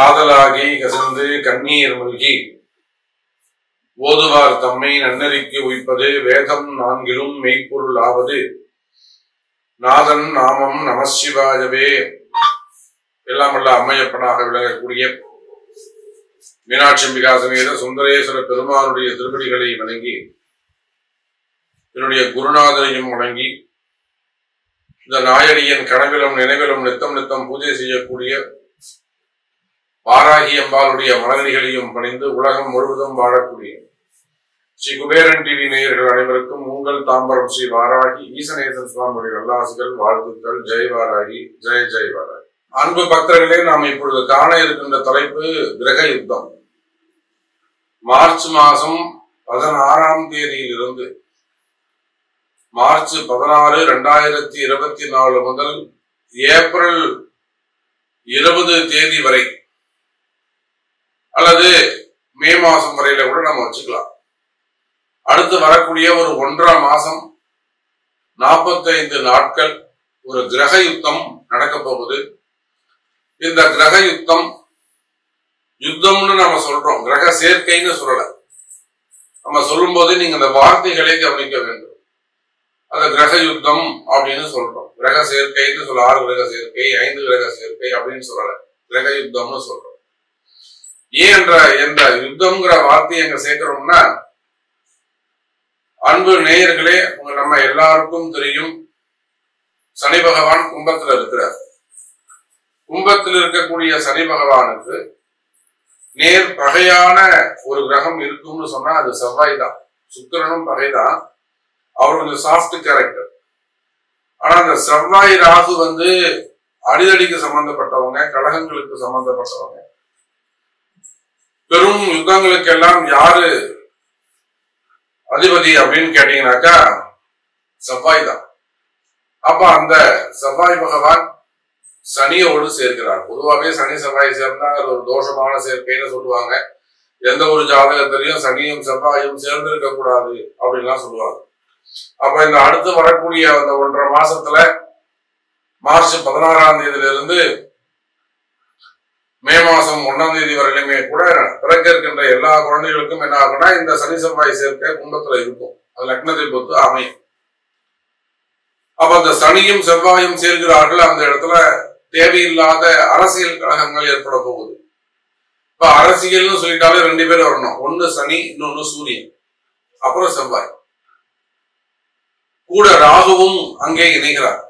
காதலாகி கசந்து கண்ணீர் மல்கி. ஓதுவார் தம்மை நன்னறிக்கு உய்ப்பது வேதம் நான்கிலும் மெய்ப்பொருள் ஆவது. நாதன் நாமம் நமசிவாயவே. எல்லாம் வல்ல அம்மையப்பனாக விளங்கக்கூடிய மீனாட்சி அம்பிகாசமேத சுந்தரேஸ்வர பெருமானுடைய திருவடிகளை வணங்கி என்னுடைய குருநாதரையும் வணங்கி இந்த நாயடியின் கனவிலும் நினைவிலும் நித்தம் நித்தம் பூஜை செய்யக்கூடிய வாராகி அம்பாளுடைய மலரடிகளையும் பணிந்து உலகம் முழுவதும் வாழக்கூடிய ஸ்ரீ குபேரன் டிவி நேயர்கள் அனைவருக்கும் உங்கள் தாம்பரம் ஸ்ரீ வாராகி ஈசநேசன் சுவாமியுடைய நல்லாசிகள் வாழ்த்துக்கள். ஜெய் வாராகி ஜெய் ஜெய் வாராகி. அன்பு பக்தர்களே நாம் இப்பொழுது காண இருக்கின்ற தலைப்பு கிரக யுத்தம். மார்ச் மாதம் பதினாறாம் தேதியிலிருந்து மார்ச் பதினாறு ரெண்டாயிரத்தி இருபத்தி நாலு முதல் ஏப்ரல் இருபது தேதி வரை அல்லது மே மாசம் வரையில கூட நம்ம வச்சுக்கலாம். அடுத்து வரக்கூடிய ஒரு ஒன்றாம் மாசம் நாற்பத்தைந்து நாட்கள் ஒரு கிரக யுத்தம் நடக்க போகுது. இந்த கிரக யுத்தம் யுத்தம்னு நம்ம சொல்றோம். கிரக சேர்க்கைன்னு சொல்லல. நம்ம சொல்லும் போது நீங்க அந்த வார்த்தைகளை கவனிக்க வேண்டும். அந்த கிரக யுத்தம் அப்படின்னு சொல்றோம். கிரக சேர்க்கைன்னு சொல்ல ஆறு கிரக சேர்க்கை ஐந்து கிரக சேர்க்கை அப்படின்னு சொல்லல. கிரக யுத்தம்னு சொல்றோம். ஏன் என்ற எந்த யுத்தம்ங்கிற வார்த்தையை எங்க சேர்க்கிறோம்னா அன்பு நேயர்களே உங்க நம்ம எல்லாருக்கும் தெரியும் சனி பகவான் கும்பத்துல இருக்கிறார். கும்பத்தில் இருக்கக்கூடிய சனி பகவானுக்கு நேர் பகையான ஒரு கிரகம் இருக்கும்னு சொன்னா அது செவ்வாய் தான் சுக்கரனும் பகைதான். அவர் கொஞ்சம் சாஃப்ட் கேரக்டர் ஆனா அந்த செவ்வாய் ராகு வந்து அடிதடிக்கு சம்பந்தப்பட்டவங்க கழகங்களுக்கு சம்பந்தப்பட்டவங்க. பெரும் யுத்தங்களுக்கெல்லாம் யாரு அதிபதி அப்படின்னு கேட்டீங்கன்னாக்கா செவ்வாய் தான். அப்ப அந்த செவ்வாய் பகவான் சனியோடு சேர்க்கிறார். பொதுவாகவே சனி செவ்வாய் சேர்ந்தா அது ஒரு தோஷமான சேர்க்கைன்னு சொல்லுவாங்க. எந்த ஒரு ஜாதகத்திலையும் சனியும் செவ்வாயும் சேர்ந்திருக்க கூடாது அப்படின்லாம் சொல்லுவாங்க. அப்ப இந்த அடுத்து வரக்கூடிய அந்த ஒன்றரை மாசத்துல மார்ச் பதினாறாம் தேதியிலிருந்து இருந்து மே மாசம் ஒன்னாம் தேதி வரையிலுமே கூட பிறக்க இருக்கின்ற எல்லா குழந்தைகளுக்கும் என்ன ஆகும்னா இந்த சனி செவ்வாய் சேர்க்கை கும்பத்துல இருக்கும். அது லக்னத்தை பொறுத்து அமையும். அப்ப அந்த சனியும் செவ்வாயும் சேர்கிறார்கள் அந்த இடத்துல தேவையில்லாத அரசியல் கழகங்கள் ஏற்பட போகுது. இப்ப அரசியல்னு சொல்லிட்டாலே ரெண்டு பேர் வரணும். ஒன்னு சனி இன்னொன்னு சூரியன். அப்புறம் செவ்வாய். கூட ராகுவும் அங்கே இணைகிறார்.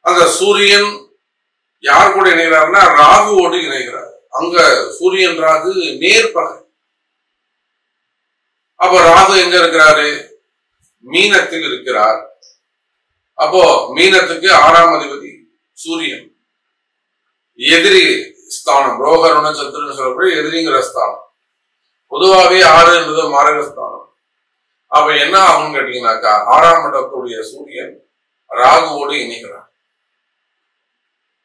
அந்த சூரியன் யார் கூட இணைகிறார்னா ராகுவோடு இணைகிறார். அங்க சூரியன் ராகு நேர்பகை அப்ப ராகு எங்க இருக்கிறாரு? மீனத்தில் இருக்கிறார். அப்போ மீனத்துக்கு ஆறாம் அதிபதி சூரியன். எதிரி ஸ்தானம் ரோகருண சத்துருன்னு சொல்லக்கூடிய எதிரிங்கிற ஸ்தானம். பொதுவாகவே ஆறு என்பது மாரக ஸ்தானம். அப்ப என்ன ஆகும்னு கேட்டீங்கன்னாக்கா ஆறாம் இடத்துடைய சூரியன் ராகுவோடு இணைகிறார்.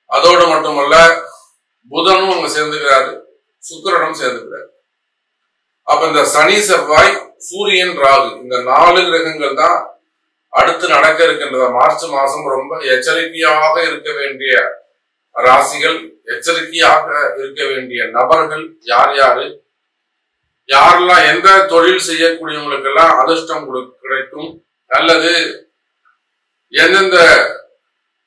அதோடு மட்டுமல்ல புதனும் அங்க சேர்ந்துக்கிறாரு சுக்கரனும் சேர்ந்துக்கிறாரு அப்ப இந்த சனி செவ்வாய் சூரியன் ராகு இந்த நாலு கிரகங்கள் தான் அடுத்து நடக்க இருக்கின்றத மார்ச் மாசம் ரொம்ப எச்சரிக்கையாக இருக்க வேண்டிய ராசிகள் எச்சரிக்கையாக இருக்க வேண்டிய நபர்கள் யார் யாரு? யாரெல்லாம் எந்த தொழில் செய்யக்கூடியவங்களுக்கெல்லாம் அதிர்ஷ்டம் கொடு- கிடைக்கும்? அல்லது எந்தெந்த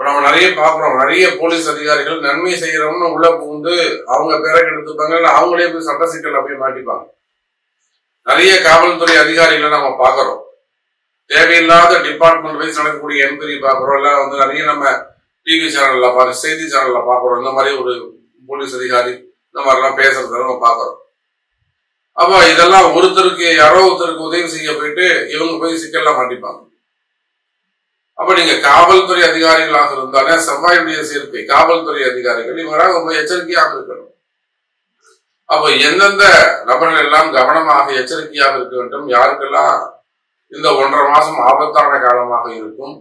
இப்ப நம்ம நிறைய பாக்குறோம் நிறைய போலீஸ் அதிகாரிகள் நன்மை செய்யறவங்க உள்ள புகுந்து அவங்க பேரை எடுத்துப்பாங்க இல்லை அவங்களே போய் சட்ட சிக்கல்ல போய் மாட்டிப்பாங்க. நிறைய காவல்துறை அதிகாரிகளை நம்ம பாக்குறோம் தேவையில்லாத டிபார்ட்மெண்ட் வைஸ் நடக்கக்கூடிய என்கொயரி பாக்குறோம் இல்ல வந்து நிறைய நம்ம டிவி சேனல்ல பார்த்து செய்தி சேனல்ல பாக்குறோம் இந்த மாதிரி ஒரு போலீஸ் அதிகாரி இந்த மாதிரிலாம் பேசுறத நம்ம பாக்குறோம் அப்ப இதெல்லாம் ஒருத்தருக்கு யாரோ ஒருத்தருக்கு உதவி செய்ய போயிட்டு இவங்க போய் சிக்கல்லாம் மாட்டிப்பாங்க. அப்ப நீங்க காவல்துறை அதிகாரிகளாக இருந்தாலே செவ்வாயுடைய சேர்க்கை காவல்துறை அதிகாரிகள் இவராக ரொம்ப எச்சரிக்கையாக இருக்கணும். அப்ப எந்தெந்த நபர்கள் எல்லாம் கவனமாக எச்சரிக்கையாக இருக்க வேண்டும்? யாருக்கெல்லாம் இந்த ஒன்றரை மாசம் ஆபத்தான காலமாக இருக்கும்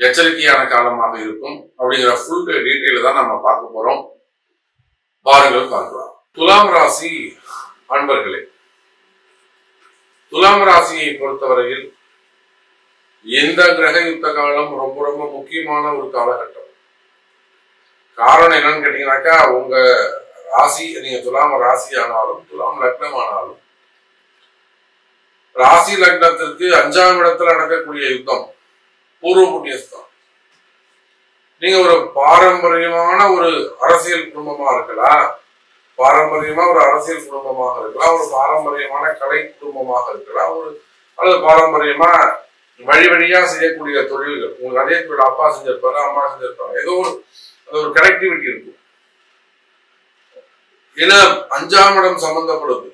எச்சரிக்கையான காலமாக இருக்கும் அப்படிங்கிற ஃபுல் டீட்டெயில் தான் நம்ம பார்க்க போறோம். பாருங்கள் பார்க்கலாம். துலாம் ராசி அன்பர்களே துலாம் ராசியை பொறுத்தவரையில் இந்த கிரக யுத்த காலம் ரொம்ப ரொம்ப முக்கியமான ஒரு காலகட்டம். காரணம் என்னன்னு கேட்டீங்கன்னாக்கா உங்க ராசி நீங்க துலாம ராசி ஆனாலும் துலாம் லக்னம் ஆனாலும் ராசி லக்னத்திற்கு அஞ்சாம் இடத்துல நடக்கக்கூடிய யுத்தம் பூர்வ புண்ணியஸ்தான். நீங்க ஒரு பாரம்பரியமான ஒரு அரசியல் குடும்பமா இருக்கலாம் பாரம்பரியமா ஒரு அரசியல் குடும்பமாக இருக்கலாம் ஒரு பாரம்பரியமான கலை குடும்பமாக இருக்கலாம் ஒரு அல்லது பாரம்பரியமா வழி வழியா செய்யக்கூடிய தொழில்கள். உங்களுக்கு அதே தொழில் அப்பா செஞ்சிருப்பாரு அம்மா செஞ்சிருப்பாங்க. ஏதோ ஒரு அது ஒரு கனெக்டிவிட்டி இருக்கும். ஏன்னா அஞ்சாம் இடம் சம்பந்தப்படுது.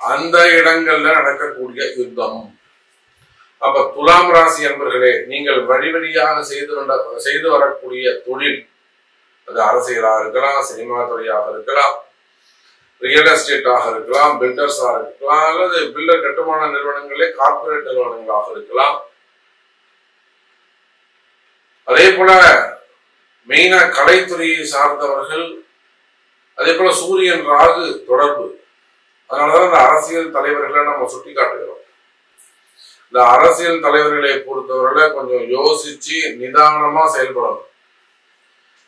அந்த இடங்கள்ல நடக்கக்கூடிய யுத்தம். அப்ப துலாம் ராசி என்பர்களே நீங்கள் வழி வழியாக செய்து வந்த செய்து வரக்கூடிய தொழில். அது அரசியலாக இருக்கலாம் சினிமா துறையாக இருக்கலாம். ரியல் எஸ்டேட்டாக இருக்கலாம் பில்டர்ஸாக இருக்கலாம் அல்லது பில்டர் கட்டுமான நிறுவனங்களே கார்பரேட் நிறுவனங்களாக இருக்கலாம். அதே போல மெயினா கலைத்துறையை சார்ந்தவர்கள் அதே போல சூரியன் ராகு தொடர்பு. அதனாலதான் இந்த அரசியல் தலைவர்களை நம்ம சுட்டி காட்டுகிறோம் இந்த அரசியல் தலைவர்களை பொறுத்தவரை கொஞ்சம் யோசிச்சு நிதானமா செயல்படணும்.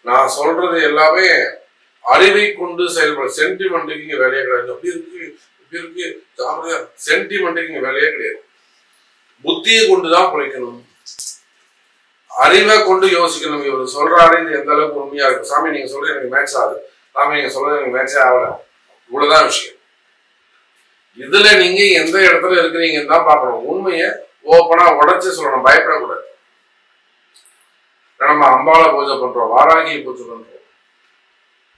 நான் சொல்றது எல்லாமே அறிவை கொண்டு செயல்படும் சென்டிமெண்ட்டுக்கு இங்க வேலையே கிடையாது. அப்படி இருக்கு இப்படி இருக்கு. ஜாக்கிரதையா சென்டிமெண்ட்டுக்கு இங்க வேலையே கிடையாது. புத்தியை கொண்டுதான் பிழைக்கணும் அறிவை கொண்டு யோசிக்கணும். இவர் சொல்றாரு இது எந்த அளவுக்கு உண்மையா இருக்கு சாமி நீங்க சொல்றது எனக்கு மேட்ச் ஆகுது. சாமி நீங்க சொல்றது எனக்கு மேட்சே ஆகல. இவ்வளவுதான் விஷயம். இதுல நீங்க எந்த இடத்துல இருக்கிறீங்கன்னு தான் பாக்கணும் உண்மையை ஓப்பனா உடச்சு சொல்லணும். பயப்படக்கூடாது. நம்ம அம்பாவை பூஜை பண்றோம் வாராகியை பூஜை பண்றோம்.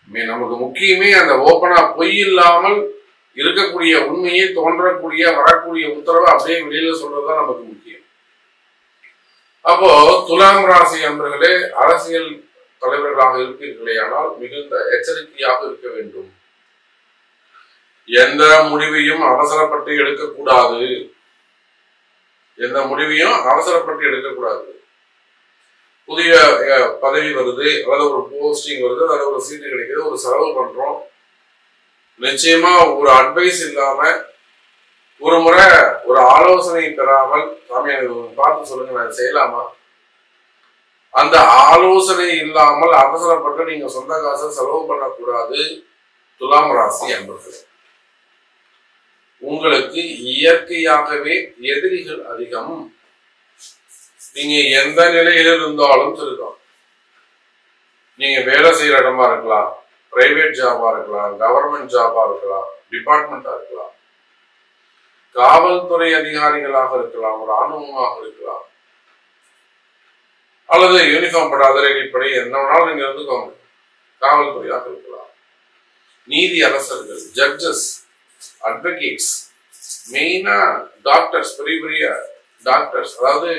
நமக்கு முக்கியமே அந்த ஓப்பனா பொய் இல்லாமல் இருக்கக்கூடிய உண்மையை தோன்றக்கூடிய வரக்கூடிய உத்தரவை அப்படியே வெளியில சொல்றதுதான் நமக்கு முக்கியம். அப்போ துலாம் ராசி அன்பர்களே அரசியல் தலைவர்களாக இருப்பீர்களே ஆனால் மிகுந்த எச்சரிக்கையாக இருக்க வேண்டும். எந்த முடிவையும் அவசரப்பட்டு எடுக்கக்கூடாது. எந்த முடிவையும் அவசரப்பட்டு எடுக்கக்கூடாது. புதிய பதவி வருது அல்லது ஒரு போஸ்டிங் வருது அல்லது ஒரு சீட்டு கிடைக்குது ஒரு செலவு பண்றோம். நிச்சயமா ஒரு அட்வைஸ் இல்லாம ஒரு முறை ஒரு ஆலோசனை பெறாமல் சாமி எனக்கு பார்த்து சொல்லுங்க நான் செய்யலாமா? அந்த ஆலோசனை இல்லாமல் அவசரப்பட்டு நீங்க சொந்த காசை செலவு பண்ணக்கூடாது. துலாம் ராசி என்பது உங்களுக்கு இயற்கையாகவே எதிரிகள் அதிகம். நீங்க எந்த நிலையில இருந்தாலும் சரிதான் நீங்க வேலை செய்யற இடமா இருக்கலாம் பிரைவேட் ஜாபா இருக்கலாம் கவர்மெண்ட் ஜாபா இருக்கலாம் டிபார்ட்மெண்டா இருக்கலாம். காவல்துறை அதிகாரிகளாக இருக்கலாம் ராணுவமாக இருக்கலாம். அல்லது யூனிஃபார்ம் படாத அடிப்படை என்ன வேணாலும் நீங்க இருந்துக்கோங்க. காவல்துறையாக இருக்கலாம். நீதி அரசர்கள் ஜட்ஜஸ் அட்வொகேட்ஸ் மெயினா டாக்டர்ஸ் பெரிய பெரிய டாக்டர்ஸ் அதாவது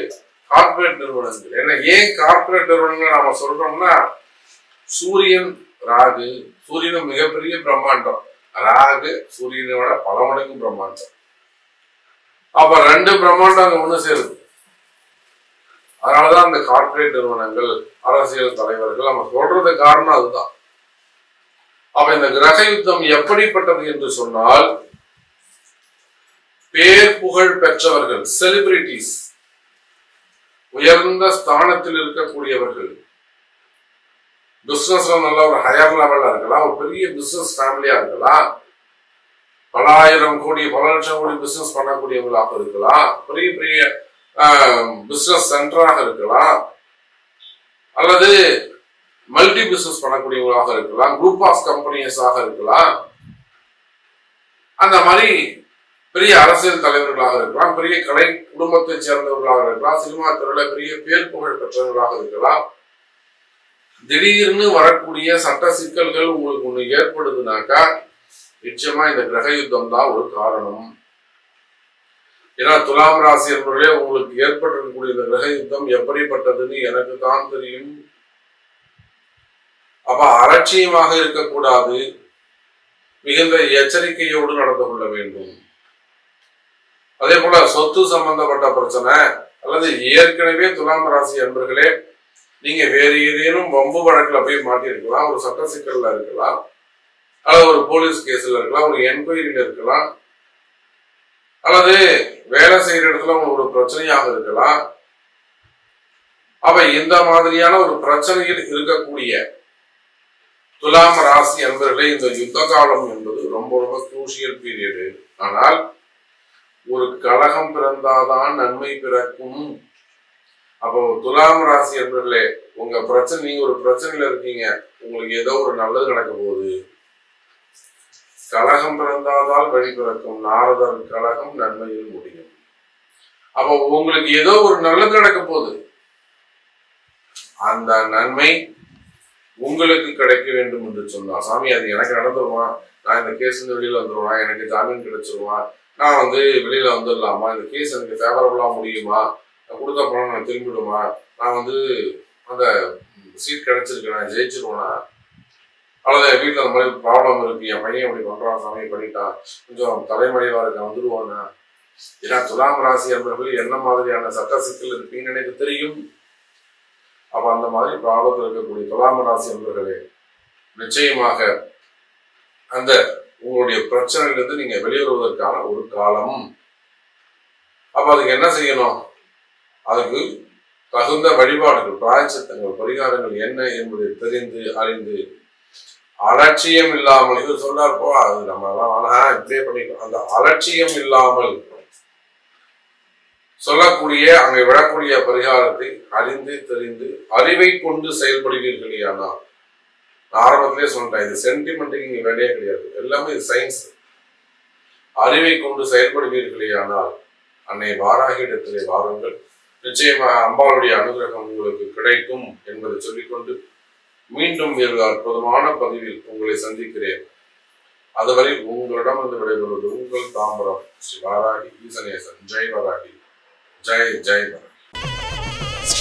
கார்பரேட் நிறுவனங்கள். ஏன்னா ஏன் கார்பரேட் நிறுவனங்கள் நம்ம சொல்றோம்னா சூரியன் ராகு சூரியனும் மிகப்பெரிய பிரம்மாண்டம். ராகு சூரியனை விட பல மடங்கு பிரம்மாண்டம். அப்ப ரெண்டு பிரம்மாண்டம் அங்க ஒண்ணு சேருது. அதனாலதான் அந்த கார்ப்பரேட் நிறுவனங்கள் அரசியல் தலைவர்கள் நம்ம சொல்றது காரணம் அதுதான். அப்ப இந்த கிரக யுத்தம் எப்படிப்பட்டது என்று சொன்னால் பேர் புகழ் பெற்றவர்கள் செலிபிரிட்டிஸ் உயர்ந்த ஸ்தானத்தில் இருக்கக்கூடியவர்கள். பிசினஸ்ல நல்ல ஒரு ஹையர் லெவலா இருக்கலாம் ஒரு பெரிய பிசினஸ் ஃபேமிலியா இருக்கலாம். பல ஆயிரம் கோடி பல லட்சம் கோடி பிசினஸ் பண்ணக்கூடியவங்களாக இருக்கலாம். பெரிய பெரிய பிசினஸ் சென்டராக இருக்கலாம். அல்லது மல்டி பிசினஸ் பண்ணக்கூடியவங்களாக இருக்கலாம். குரூப் ஆஃப் கம்பெனிஸாக இருக்கலாம். அந்த மாதிரி பெரிய அரசியல் தலைவர்களாக இருக்கலாம் பெரிய கலை குடும்பத்தை சேர்ந்தவர்களாக இருக்கலாம் சினிமா துறையில பெரிய பேர் புகழ் பெற்றவர்களாக இருக்கலாம். திடீர்னு வரக்கூடிய சட்ட சிக்கல்கள் உங்களுக்கு ஒண்ணு ஏற்படுதுனாக்கா நிச்சயமா இந்த கிரக யுத்தம் தான் ஒரு காரணம். ஏன்னா துலாம் ராசி என்பவர்களே உங்களுக்கு ஏற்பட்டிருக்கக்கூடிய இந்த கிரக யுத்தம் எப்படிப்பட்டதுன்னு எனக்கு தான் தெரியும். அப்ப அலட்சியமாக இருக்கக்கூடாது. மிகுந்த எச்சரிக்கையோடு நடந்து கொள்ள வேண்டும். அதே போல சொத்து சம்பந்தப்பட்ட பிரச்சனை அல்லது ஏற்கனவே துலாம் ராசி அன்பர்களே நீங்க வேறு ஏதேனும் வம்பு வழக்குல போய் மாட்டியிருக்கலாம் ஒரு சட்ட சிக்கல்ல இருக்கலாம் அல்லது ஒரு போலீஸ் கேஸ்ல இருக்கலாம் ஒரு என்கொயரியில இருக்கலாம் அல்லது வேலை செய்யற இடத்துல உங்களுக்கு ஒரு பிரச்சனையாக இருக்கலாம். அப்ப இந்த மாதிரியான ஒரு பிரச்சனையில் இருக்கக்கூடிய துலாம் ராசி அன்பர்களே இந்த யுத்த காலம் என்பது ரொம்ப ரொம்ப குரூசியல் பீரியடு ஆனால் ஒரு கலகம் பிறந்தாதான் நன்மை பிறக்கும். அப்போ துலாம் ராசி என்பர்களே உங்க பிரச்சனை நீங்க ஒரு பிரச்சனையில இருக்கீங்க. உங்களுக்கு ஏதோ ஒரு நல்லது நடக்க போகுது. கலகம் பிறந்தாதால் வழி பிறக்கும். நாரதர் கலகம் நன்மையில் முடியும். அப்போ உங்களுக்கு ஏதோ ஒரு நல்லது நடக்க போகுது. அந்த நன்மை உங்களுக்கு கிடைக்க வேண்டும் என்று சொன்னா சாமி அது எனக்கு நடந்துருவான் நான் இந்த கேஸ் இருந்து வெளியில வந்துருவா எனக்கு ஜாமீன் கிடைச்சிருவான் நான் வந்து வெளியில வந்துடலாமா? இந்த கேஸ் எனக்கு ஃபேவரபுளா முடியுமா? நான் கொடுத்த பணம் நான் திரும்பிடுமா? நான் வந்து அந்த சீட் கிடைச்சிருக்கு நான் ஜெயிச்சிருவேனா? அவ்வளோதான் என் வீட்டில் அந்த மாதிரி ப்ராப்ளம் இருக்கு. என் பையன் இப்படி பண்றான் சமயம் பண்ணிட்டான். கொஞ்சம் தலைமறைவா இருக்க வந்துருவானா ஏன்னா துலாம் ராசி என்பவர்கள் என்ன மாதிரியான சட்ட சிக்கல் இருப்பீங்கன்னு எனக்கு தெரியும். அப்ப அந்த மாதிரி ப்ராப்ளத்தில் இருக்கக்கூடிய துலாம் ராசி என்பவர்களே நிச்சயமாக அந்த உங்களுடைய பிரச்சனையிலிருந்து நீங்க வெளியேறுவதற்கான ஒரு காலம். அப்ப அதுக்கு என்ன செய்யணும்? அதுக்கு தகுந்த வழிபாடுகள் பிராயச்சத்தங்கள் பரிகாரங்கள் என்ன என்பதை தெரிந்து அறிந்து அலட்சியம் இல்லாமல் இது சொன்னார் அது நம்ம எல்லாம் வேணா இப்படியே பண்ணிக்கலாம் அந்த அலட்சியம் இல்லாமல் சொல்லக்கூடிய அங்கே விடக்கூடிய பரிகாரத்தை அறிந்து தெரிந்து அறிவை கொண்டு செயல்படுவீர்களே ஆனால் நான் ஆரம்பத்திலே சொல்றேன் இது சென்டிமெண்ட்டுக்கு இங்க வேலையே கிடையாது. எல்லாமே இது சயின்ஸ் அறிவை கொண்டு செயல்படுவீர்களே ஆனால் அன்னை வாராகிடத்திலே வாருங்கள். நிச்சயமாக அம்பாளுடைய அனுகிரகம் உங்களுக்கு கிடைக்கும் என்பதை சொல்லிக்கொண்டு மீண்டும் வேறு அற்புதமான பதிவில் உங்களை சந்திக்கிறேன். அதுவரை உங்களிடம் இருந்து விடைபெறுவது உங்கள் தாம்பரம். ஸ்ரீ வாராகி ஈசனேசன். ஜெய் வராகி. ஜெய் ஜெய் வராகி.